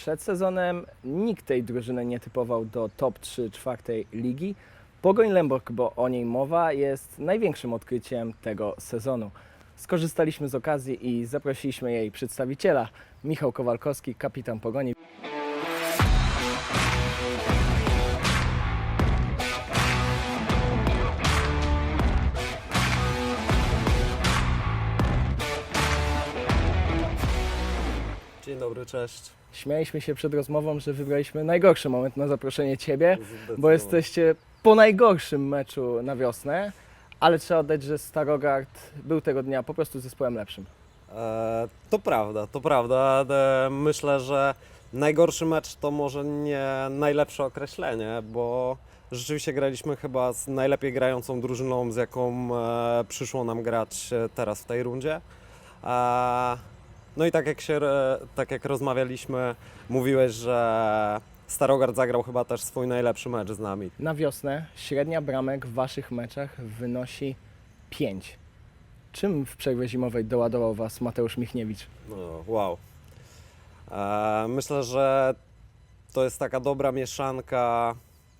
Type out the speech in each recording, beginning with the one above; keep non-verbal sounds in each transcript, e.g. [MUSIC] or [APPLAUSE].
Przed sezonem nikt tej drużyny nie typował do top 3 czwartej ligi. Pogoń Lemborg, bo o niej mowa, jest największym odkryciem tego sezonu. Skorzystaliśmy z okazji i zaprosiliśmy jej przedstawiciela, Michał Kowalkowski, kapitan Pogoni. Dobry, cześć. Śmialiśmy się przed rozmową, że wybraliśmy najgorszy moment na zaproszenie Ciebie, bo jesteście po najgorszym meczu na wiosnę, ale trzeba oddać, że Starogard był tego dnia po prostu zespołem lepszym. E, to prawda, to prawda. E, myślę, że najgorszy mecz to może nie najlepsze określenie, bo rzeczywiście graliśmy chyba z najlepiej grającą drużyną, z jaką e, przyszło nam grać e, teraz w tej rundzie. E, no i tak jak, się, e, tak jak rozmawialiśmy, mówiłeś, że Starogard zagrał chyba też swój najlepszy mecz z nami. Na wiosnę średnia bramek w Waszych meczach wynosi 5. Czym w przerwie zimowej doładował Was Mateusz Michniewicz? No, wow. E, myślę, że to jest taka dobra mieszanka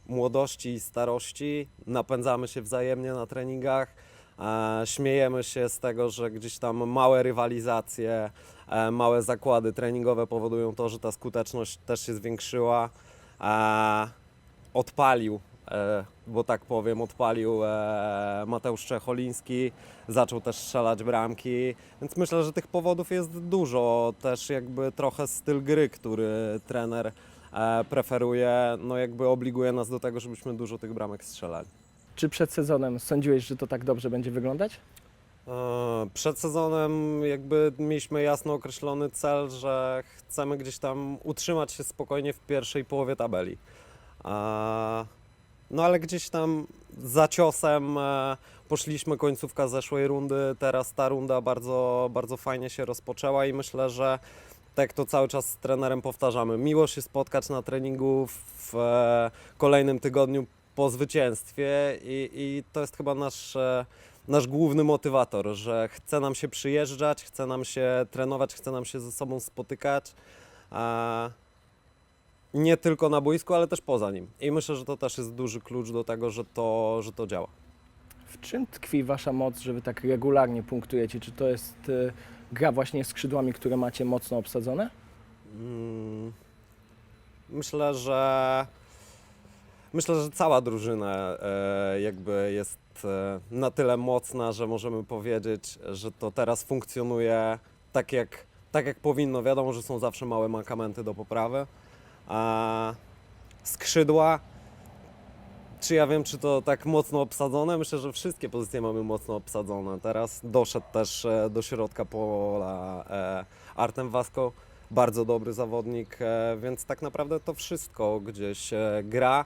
młodości i starości. Napędzamy się wzajemnie na treningach. E, śmiejemy się z tego, że gdzieś tam małe rywalizacje, e, małe zakłady treningowe powodują to, że ta skuteczność też się zwiększyła. E, odpalił, bo tak powiem, odpalił Mateusz Czecholiński, zaczął też strzelać bramki, więc myślę, że tych powodów jest dużo. Też jakby trochę styl gry, który trener preferuje, no jakby obliguje nas do tego, żebyśmy dużo tych bramek strzelali. Czy przed sezonem sądziłeś, że to tak dobrze będzie wyglądać? E, Przed sezonem jakby mieliśmy jasno określony cel, że chcemy gdzieś tam utrzymać się spokojnie w pierwszej połowie tabeli. A, No ale gdzieś tam za ciosem e, poszliśmy końcówka zeszłej rundy, teraz ta runda bardzo, bardzo fajnie się rozpoczęła i myślę, że tak to cały czas z trenerem powtarzamy, miło się spotkać na treningu w e, kolejnym tygodniu po zwycięstwie i, i to jest chyba nasz, e, nasz główny motywator, że chce nam się przyjeżdżać, chce nam się trenować, chce nam się ze sobą spotykać. A nie tylko na boisku, ale też poza nim. I myślę, że to też jest duży klucz do tego, że to, że to działa. W czym tkwi Wasza moc, że Wy tak regularnie punktujecie? Czy to jest y, gra właśnie skrzydłami, które macie mocno obsadzone? Mm, Myślę, że myślę, że cała drużyna e, jakby jest e, na tyle mocna, że możemy powiedzieć, że to teraz funkcjonuje tak jak, tak jak powinno. Wiadomo, że są zawsze małe mankamenty do poprawy. A skrzydła czy ja wiem, czy to tak mocno obsadzone? Myślę, że wszystkie pozycje mamy mocno obsadzone. Teraz doszedł też e, do środka pola Artem Vasco, bardzo dobry zawodnik, więc tak naprawdę to wszystko gdzieś gra.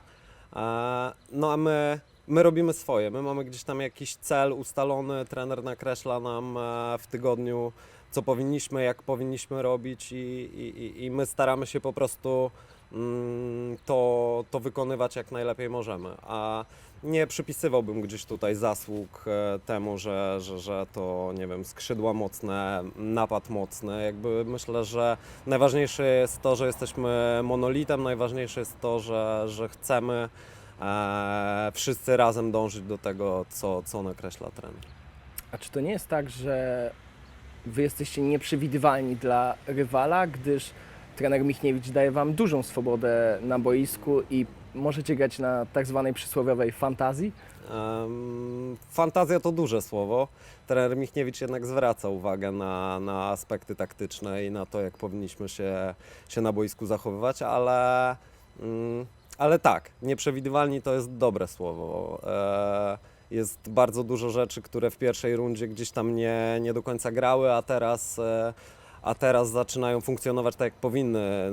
No a my, my robimy swoje. My mamy gdzieś tam jakiś cel ustalony, trener nakreśla nam e, w tygodniu, co powinniśmy, jak powinniśmy robić i, i, i- i my staramy się po prostu mm, to, to wykonywać jak najlepiej możemy. A nie przypisywałbym gdzieś tutaj zasług e, temu, że, że, że to, nie wiem, skrzydła mocne, napad mocny. Jakby myślę, że najważniejsze jest to, że jesteśmy monolitem, najważniejsze jest to, że, że chcemy e, wszyscy razem dążyć do tego, co, co nakreśla trener. A czy to nie jest tak, że Wy jesteście nieprzewidywalni dla rywala, gdyż trener Michniewicz daje Wam dużą swobodę na boisku i możecie grać na tak zwanej przysłowiowej fantazji? Em, Fantazja to duże słowo. Trener Michniewicz jednak zwraca uwagę na, na aspekty taktyczne i na to, jak powinniśmy się, się na boisku zachowywać, ale, mm, ale tak, nieprzewidywalni to jest dobre słowo. E, Jest bardzo dużo rzeczy, które w pierwszej rundzie gdzieś tam nie, nie do końca grały, a teraz, e, a teraz zaczynają funkcjonować tak, jak powinny.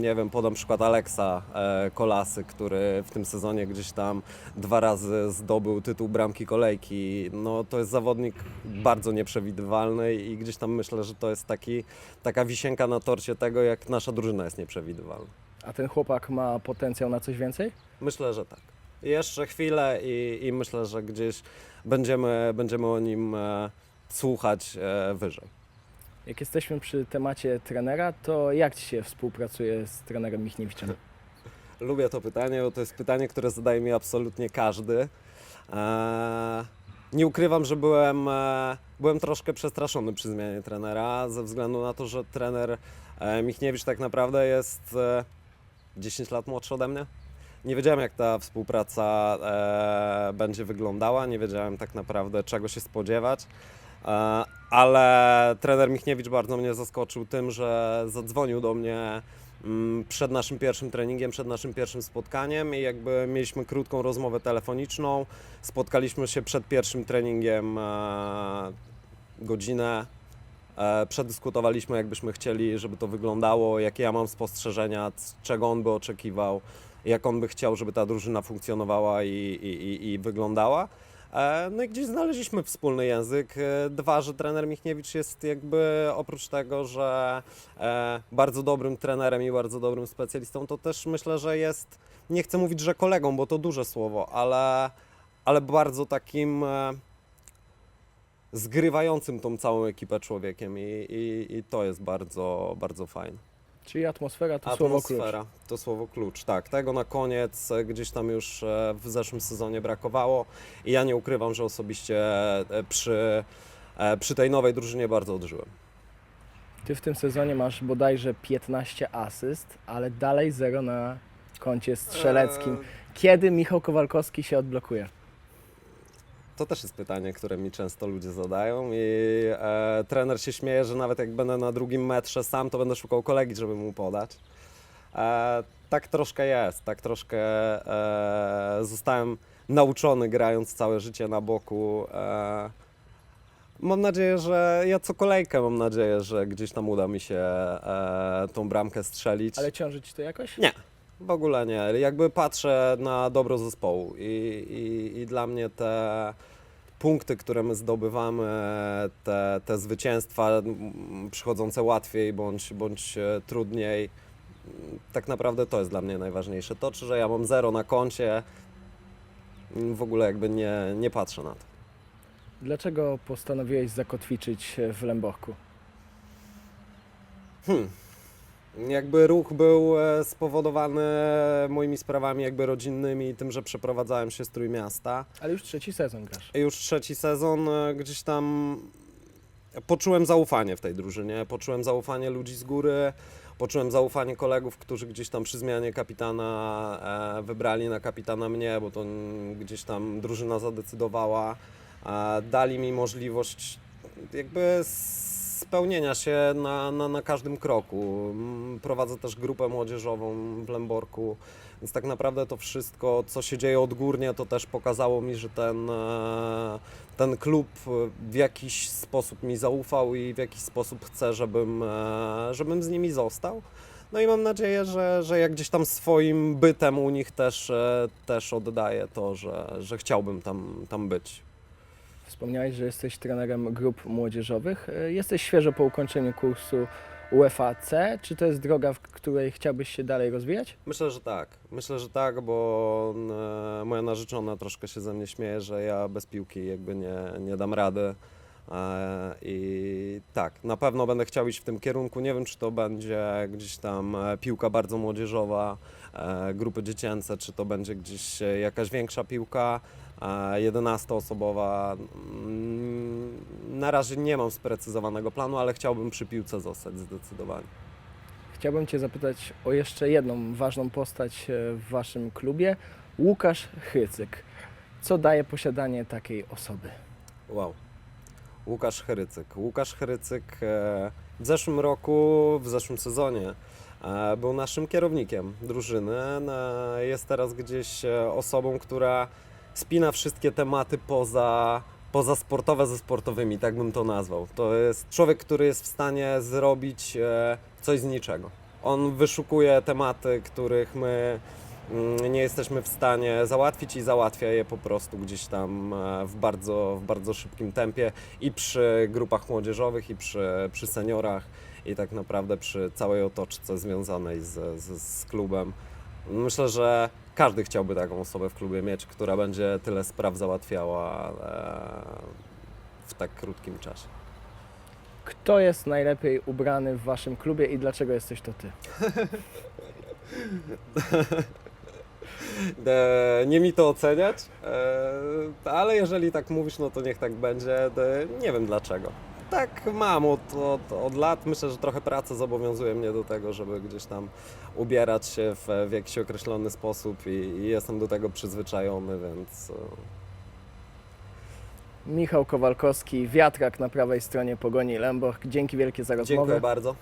Nie wiem, podam przykład Aleksa e, Kolasy, który w tym sezonie gdzieś tam dwa razy zdobył tytuł bramki kolejki. No, to jest zawodnik bardzo nieprzewidywalny i gdzieś tam myślę, że to jest taki, taka wisienka na torcie tego, jak nasza drużyna jest nieprzewidywalna. A ten chłopak ma potencjał na coś więcej? Myślę, że tak. Jeszcze chwilę i, i myślę, że gdzieś będziemy, będziemy o nim e, słuchać e, wyżej. Jak jesteśmy przy temacie trenera, to jak Ci się współpracuje z trenerem Michniewiczem? [LAUGHS] Lubię to pytanie, bo to jest pytanie, które zadaje mi absolutnie każdy. Eee, nie ukrywam, że byłem, e, byłem troszkę przestraszony przy zmianie trenera, ze względu na to, że trener e, Michniewicz tak naprawdę jest e, 10 lat młodszy ode mnie. Nie wiedziałem, jak ta współpraca e, będzie wyglądała, nie wiedziałem tak naprawdę, czego się spodziewać. E, ale trener Michniewicz bardzo mnie zaskoczył tym, że zadzwonił do mnie mm, przed naszym pierwszym treningiem, przed naszym pierwszym spotkaniem i jakby mieliśmy krótką rozmowę telefoniczną. Spotkaliśmy się przed pierwszym treningiem e, godzinę. E, przedyskutowaliśmy, jakbyśmy chcieli, żeby to wyglądało, jakie ja mam spostrzeżenia, czego on by oczekiwał, jak on by chciał, żeby ta drużyna funkcjonowała i, i, i wyglądała. E, No i gdzieś znaleźliśmy wspólny język. E, Dwa, że trener Michniewicz jest jakby oprócz tego, że e, bardzo dobrym trenerem i bardzo dobrym specjalistą, to też myślę, że jest, nie chcę mówić, że kolegą, bo to duże słowo, ale, ale bardzo takim zgrywającym tą całą ekipę człowiekiem i, i, i to jest bardzo, bardzo fajne. Czyli atmosfera to słowo klucz. Atmosfera to słowo klucz, tak. Tego na koniec e, gdzieś tam już e, w zeszłym sezonie brakowało i ja nie ukrywam, że osobiście e, przy, przy tej nowej drużynie bardzo odżyłem. Ty w tym sezonie masz bodajże 15 asyst, ale dalej zero na koncie strzeleckim. Kiedy Michał Kowalkowski się odblokuje? To też jest pytanie, które mi często ludzie zadają i e, trener się śmieje, że nawet jak będę na drugim metrze sam, to będę szukał kolegi, żeby mu podać. E, tak troszkę jest, tak troszkę e, zostałem nauczony grając całe życie na boku. E, mam nadzieję, że ja co kolejkę mam nadzieję, że gdzieś tam uda mi się e, tą bramkę strzelić. Ale ciąży Ci to jakoś? Nie, w ogóle nie. Jakby patrzę na dobro zespołu i, i, i dla mnie te punkty, które my zdobywamy, te, te zwycięstwa przychodzące łatwiej bądź, bądź e, trudniej, tak naprawdę to jest dla mnie najważniejsze. To, czy że ja mam zero na koncie, w ogóle jakby nie, nie patrzę na to. Dlaczego postanowiłeś zakotwiczyć w Lęborku? Hmm. Jakby ruch był e, spowodowany moimi sprawami jakby rodzinnymi i tym, że przeprowadzałem się z Trójmiasta. Ale już trzeci sezon grasz. Już trzeci sezon e, gdzieś tam poczułem zaufanie w tej drużynie, poczułem zaufanie ludzi z góry, poczułem zaufanie kolegów, którzy gdzieś tam przy zmianie kapitana e, wybrali na kapitana mnie, bo to gdzieś tam drużyna zadecydowała. Dali mi możliwość jakby spełnienia się na, na, na każdym kroku. Mm, Prowadzę też grupę młodzieżową w Lęborku, więc tak naprawdę to wszystko, co się dzieje odgórnie, to też pokazało mi, że ten, e, ten klub w jakiś sposób mi zaufał i w jakiś sposób chce, żebym, e, żebym z nimi został. No i mam nadzieję, że, że jak gdzieś tam swoim bytem u nich też, e, też oddaję to, że, że chciałbym tam, tam być. Wspomniałeś, że jesteś trenerem grup młodzieżowych. E, Jesteś świeżo po ukończeniu kursu UEFA C. Czy to jest droga, w której chciałbyś się dalej rozwijać? Myślę, że tak. Myślę, że tak, bo e, moja narzeczona troszkę się ze mnie śmieje, że ja bez piłki jakby nie, nie dam rady. E, I tak, na pewno będę chciał iść w tym kierunku. Nie wiem, czy to będzie gdzieś tam piłka bardzo młodzieżowa, grupy dziecięce, czy to będzie gdzieś jakaś większa piłka, 11-osobowa. Mm, Na razie nie mam sprecyzowanego planu, ale chciałbym przy piłce zostać zdecydowanie. Chciałbym Cię zapytać o jeszcze jedną ważną postać e, w Waszym klubie. Łukasz Chrycyk. Co daje posiadanie takiej osoby? Wow. Łukasz Herycyk. Łukasz Herycyk e, w zeszłym roku, w zeszłym sezonie e, był naszym kierownikiem drużyny. Jest teraz gdzieś osobą, która spina wszystkie tematy poza, poza sportowe ze sportowymi, tak bym to nazwał. To jest człowiek, który jest w stanie zrobić e, coś z niczego. On wyszukuje tematy, których my mm, nie jesteśmy w stanie załatwić i załatwia je po prostu gdzieś tam e, w bardzo, w bardzo szybkim tempie i przy grupach młodzieżowych, i przy, przy seniorach, i tak naprawdę przy całej otoczce związanej z, z, z klubem. Myślę, że każdy chciałby taką osobę w klubie mieć, która będzie tyle spraw załatwiała e, w tak krótkim czasie. Kto jest najlepiej ubrany w waszym klubie i dlaczego jesteś to ty? [LAUGHS] E, nie mi to oceniać, e, ale jeżeli tak mówisz, no to niech tak będzie. Nie wiem dlaczego. Tak mam od, od, od lat. Myślę, że trochę praca zobowiązuje mnie do tego, żeby gdzieś tam ubierać się w, w jakiś określony sposób i, i jestem do tego przyzwyczajony, więc e, Michał Kowalkowski, wiatrak na prawej stronie Pogoni Lemborg. Dzięki wielkie za rozmowę. dziękuję bardzo.